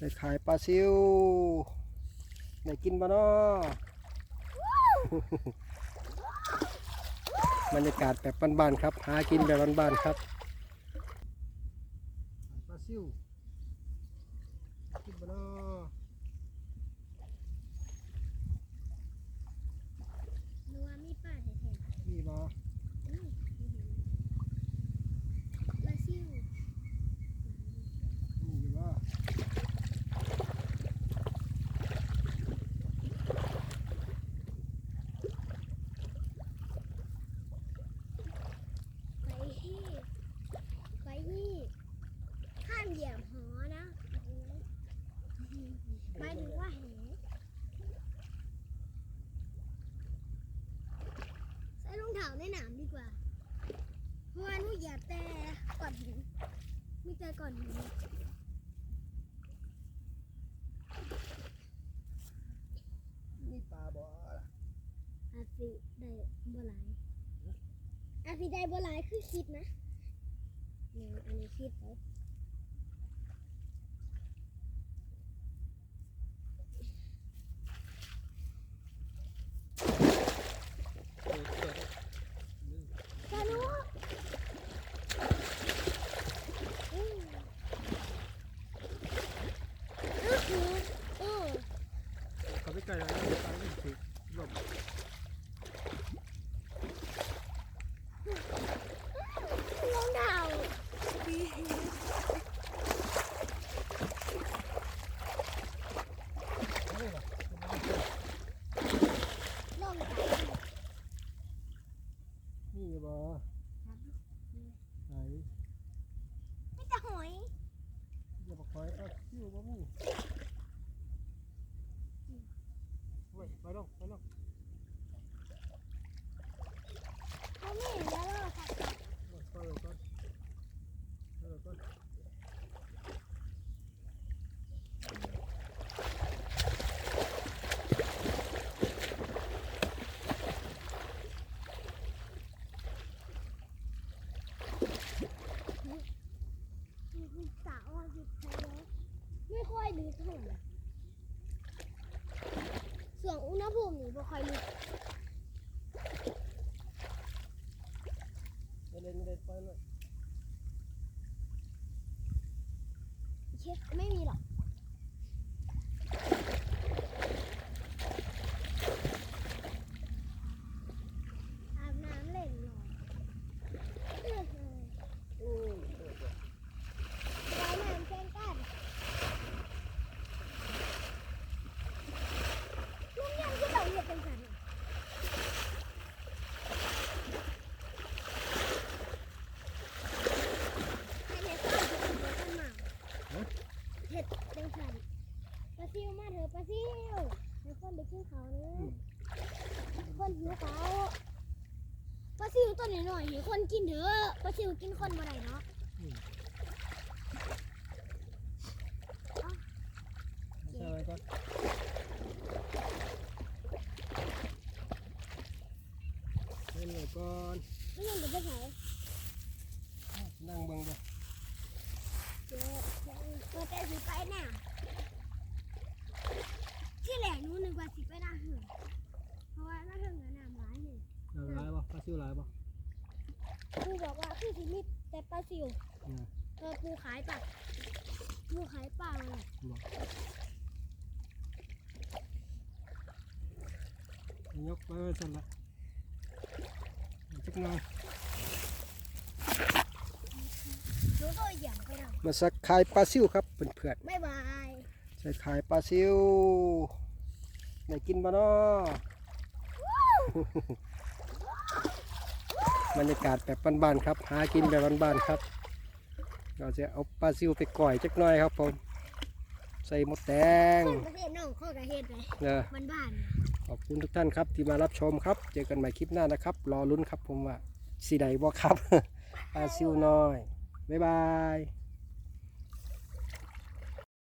ได้ขายปลาซิวได้กินบ่เนาะบรรยากาศแบบบ้านๆครับ หากินแบบบ้านๆครับปลาซิวกินบ่เนาะนัวมีป้าแท้ มีบ่ ๆอืมบราซิล มีอยู่บ่ ไปที่ไปที่ข้ามเหยียบหอนะหมายถึงว่าแหใส่รองเท้า ในหนามดีกว่าเพราะว่าหนูเหยียบแต่ก่อนหินมีแต่ก่อนหินมีปลาบ่ล่ะอาจสิได้บ่หลายอาจสิได้บ่หลายคือคิดนะเนี่ยอันนี้คิดไป สนุกอืมอือหืออือ เขาไปไกลแล้วปลาไม่ถึกลม รองเท้า นี่บ่ รองเท้า มีอยู่บ่ไหน ไม่จะหอย อย่าบอกคอยปลาซิวบ่มีไว้ไปลงไปลง เขาไม่เห็นแล้วหรอกค่ะ ก่อนเลยก่อนเลยก่อน สาวอะหยุดใช้แล้ว ไม่ค่อยลึกเท่าไหร่ส่วนอุณหภูมินี่ไม่ค่อยลึก ไม่เล่นไม่เล่นไปเลย เช็คไม่มีหรอกอาบน้ำเล่นหรออื้อหือ โอ้ยเปิดเลย ว่ายน้ำแข่งกันลุงยังที่เราเหยียบเป็นสันอะให้เห็ดข้าวเห็ดเห็ดข้าวหมากเห็ดเป็นสันปลาซิวมาเถอะปลาซิวให้คนไปกินเขาวเนื้อะคนหิวเขาวปลาซิวตัวหน่อยๆให้คนกินเถอะปลาซิวกินคนบ่ได้เนาะใช่ไหมก่อนเล่นเลยก่อนไม่ยังจะไปไหนนั่งเบิ่งเด้อเจ๊ตัวแกสิไปน่ะที่แหลกหนู้นึกว่าสิไปหน้าเหือเพราะว่าหน้าเหือเหนือน้ำร้ายเลย เอาหลายบ่ปลา ซิวหลายบ่ครูบอกว่าคือสิมีแต่ปลาซิวเนี่ยเออปูขายปลาปูขายปลาเลยบ่ยกไปไว้สั่นละจักหน่อยหนูก็เหยียบไปแล้วมาสักขายปลาซิวครับเพื่อนบ๊ายบายๆใส่ขายปลาซิวได้กินบ่เนาะ บรรยากาศแบบบ้านๆครับ หากินแบบบ้านๆครับ เราจะเอาปลาซิวไปก่อยจักหน่อยครับผม ใส่หมดแดงคนประเทศน้องข้อกระเฮ็ดไปเนอะบ้านบ้านขอบคุณทุกท่านครับ ที่มารับชมครับ เจอกันใหม่คลิปหน้านะครับ รอลุ้นครับผมว่าสีใดบ่ครับ ปลาซิวน้อย บ๊ายบาย